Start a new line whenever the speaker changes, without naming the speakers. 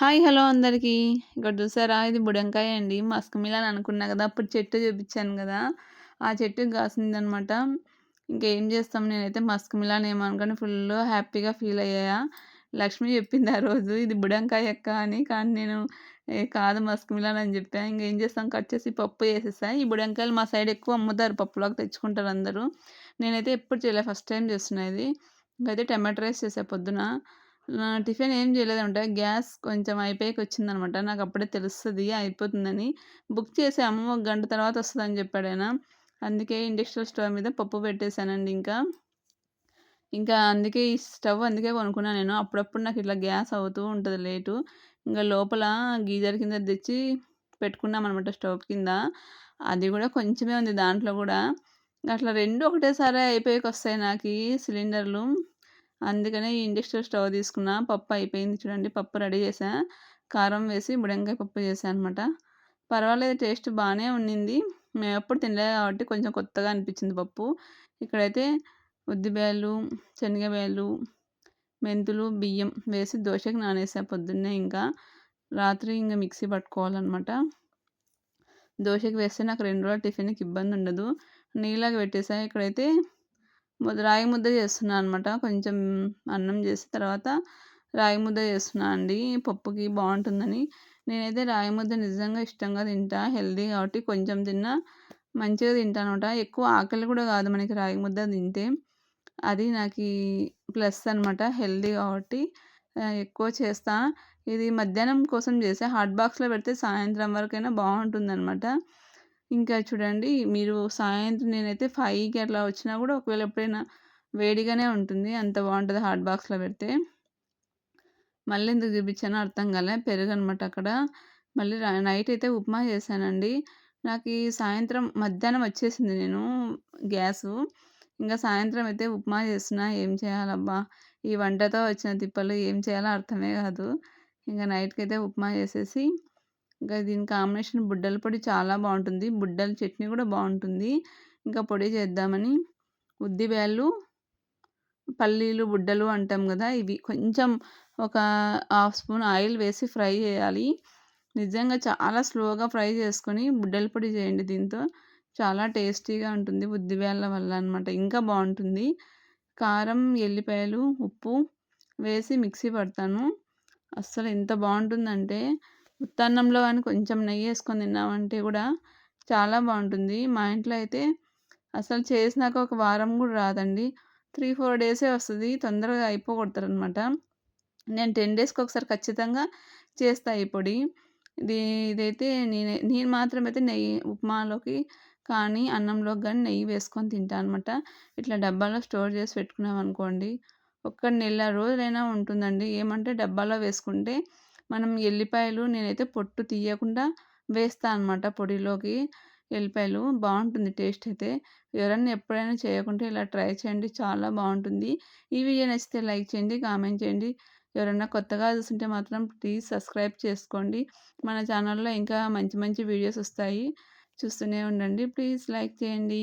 Hi hello అందరికీ. ఇక్కడ చూసారా? ఇది బుడంకాయ అండి. మస్క్ మిలాన్ అనుకున్నా కదా అప్పుడు చెట్టు చూపించాను కదా. ఆ చెట్టు కాసిందనమాట. ఇంకేం చేస్తాం? నేనైతే మస్క్ మిలాన్ ఏమనుకొని. ఫుల్ హ్యాపీగా ఫీల్ అయ్యా. లక్ష్మి చెప్పింది ఆ రోజు ఇది బుడంకాయ ఎక్క అని. కానీ నేను కాదు మస్క్ మిలాన్ అని చెప్పాను ఇంకేం చేస్తాం? కట్ చేసి పప్పు వేసేసా. ఈ బుడంకాయలు మా సైడ్ ఎక్కువ అమ్ముతారు. పప్పులోకి తెచ్చుకుంటారు అందరూ. నేనైతే ఎప్పుడు చేయలేదు ఫస్ట్ టైం చేస్తున్నా ఇది. ఇంకైతే టమాటో రైస్ చేసా పొద్దున. టిఫిన్ ఏం చేయలేదంటే గ్యాస్ కొంచెం అయిపోయాక వచ్చిందనమాట నాకు అప్పుడే తెలుస్తుంది అయిపోతుందని బుక్ చేసాము ఒక గంట తర్వాత వస్తుందని చెప్పాడు ఆయన. అందుకే ఇండక్షన్ స్టవ్ మీద పప్పు పెట్టేశానండి ఇంకా. ఇంకా అందుకే ఈ స్టవ్ అందుకే కొనుక్కున్నాను నేను. అప్పుడప్పుడు నాకు ఇట్లా గ్యాస్ అవుతూ ఉంటుంది లేటు. ఇంకా లోపల గీజర్ కింద తెచ్చి పెట్టుకున్నాం అనమాట స్టవ్ కింద. అది కూడా కొంచెమే ఉంది దాంట్లో కూడా. అట్లా రెండు ఒకటేసారి అయిపోయాక వస్తాయి నాకు సిలిండర్లు. అందుకనే ఈ ఇండక్షన్ స్టవ్ తీసుకున్న పప్పు అయిపోయింది చూడండి పప్పు రెడీ చేసా కారం వేసి బుడంకాయ పప్పు చేశాను అనమాట పర్వాలేదు టేస్ట్ బాగానే ఉండింది మేము ఎప్పుడు తినలేదు కాబట్టి కొంచెం కొత్తగా అనిపించింది పప్పు. ఇక్కడైతే ఉద్దిబేలు శనగబేళ్ళు మెంతులు బియ్యం వేసి దోశకి నానేసా పొద్దున్నే ఇంకా. రాత్రి ఇంకా మిక్సీ పట్టుకోవాలన్నమాట. దోశకి వేస్తే నాకు రెండు రోజులు టిఫిన్కి ఇబ్బంది ఉండదు నీళ్ళకి పెట్టేసా ఇక్కడైతే ముద్ద రాగి ముద్ద చేస్తున్నాను అనమాట కొంచెం అన్నం చేసిన తర్వాత రాగి ముద్ద చేస్తున్నాను అండి. పప్పుకి బాగుంటుందని. నేనైతే రాగి ముద్ద నిజంగా ఇష్టంగా తింటా. హెల్దీ కాబట్టి కొంచెం తిన్నా మంచిగా తింటాను అనమాట ఎక్కువ ఆకలి కూడా కాదు మనకి రాగి ముద్ద తింటే. అది నాకు ప్లస్ అనమాట హెల్దీ కాబట్టి ఎక్కువ చేస్తా. ఇది మధ్యాహ్నం కోసం చేసే హాట్ బాక్స్లో పెడితే సాయంత్రం వరకైనా బాగుంటుంది అనమాట ఇంకా చూడండి మీరు సాయంత్రం నేనైతే ఫైవ్కి అట్లా వచ్చినా కూడా ఒకవేళ ఎప్పుడైనా వేడిగానే ఉంటుంది. అంత బాగుంటుంది హాట్ బాక్స్లో పెడితే. మళ్ళీ ఎందుకు చూపించానో అర్థం కాలే. పెరుగు అనమాట అక్కడ. మళ్ళీ నైట్ అయితే ఉప్మా చేశానండి. నాకు ఈ సాయంత్రం మధ్యాహ్నం వచ్చేసింది నేను గ్యాసు. ఇంకా సాయంత్రం అయితే ఉప్మా చేసినా ఏం చేయాలబ్బా? ఈ వంటతో వచ్చిన తిప్పలు ఏం చేయాలో అర్థమే కాదు. ఇంకా నైట్కి అయితే ఉప్మా చేసేసి ఇంకా దీని కాంబినేషన్ బుడ్డల పొడి చాలా బాగుంటుంది. బుడ్డల చట్నీ కూడా బాగుంటుంది. ఇంకా పొడి చేద్దామని ఉద్దిబ్యాళ్ళు పల్లీలు బుడ్డలు అంటాం కదా ఇవి కొంచెం ఒక హాఫ్ స్పూన్ ఆయిల్ వేసి ఫ్రై చేయాలి. నిజంగా చాలా స్లోగా ఫ్రై చేసుకొని బుడ్డల పొడి చేయండి దీంతో. చాలా టేస్టీగా ఉంటుంది ఉద్దిబ్యాళ్ళ వల్ల అనమాట ఇంకా బాగుంటుంది. కారం ఎల్లిపాయలు ఉప్పు వేసి మిక్సీ పడతాను. అస్సలు ఎంత బాగుంటుందంటే ఉత్తన్నంలో కానీ కొంచెం నెయ్యి వేసుకొని తిన్నామంటే కూడా చాలా బాగుంటుంది. మా ఇంట్లో అయితే అసలు చేసినాక ఒక వారం కూడా రాదండి. త్రీ ఫోర్ డేసే వస్తుంది. తొందరగా అయిపోగొడతారనమాట. నేను టెన్ డేస్కి ఒకసారి ఖచ్చితంగా చేస్తా ఈ పొడి. ఇది ఇదైతే నేను నేను మాత్రమైతే నెయ్యి ఉప్మాలోకి కానీ అన్నంలోకి కానీ నెయ్యి వేసుకొని తింటాను అనమాట. ఇట్లా డబ్బాలో స్టోర్ చేసి పెట్టుకున్నాం అనుకోండి ఒక్క నెల రోజులైనా ఉంటుందండి. ఏమంటే డబ్బాలో వేసుకుంటే మనం ఎల్లిపాయలు నేనైతే పొట్టు తీయకుండా వేస్తాను అనమాట పొడిలోకి. ఎల్లిపాయలు బాగుంటుంది టేస్ట్ అయితే. ఎవరైనా ఎప్పుడైనా చేయకుంటే ఇలా ట్రై చేయండి చాలా బాగుంటుంది. ఈ వీడియో నచ్చితే లైక్ చేయండి కామెంట్ చేయండి. ఎవరైనా కొత్తగా చూస్తుంటే మాత్రం ప్లీజ్ సబ్స్క్రైబ్ చేసుకోండి. మన ఛానల్లో ఇంకా మంచి మంచి వీడియోస్ వస్తాయి. చూస్తూనే ఉండండి. ప్లీజ్ లైక్ చేయండి.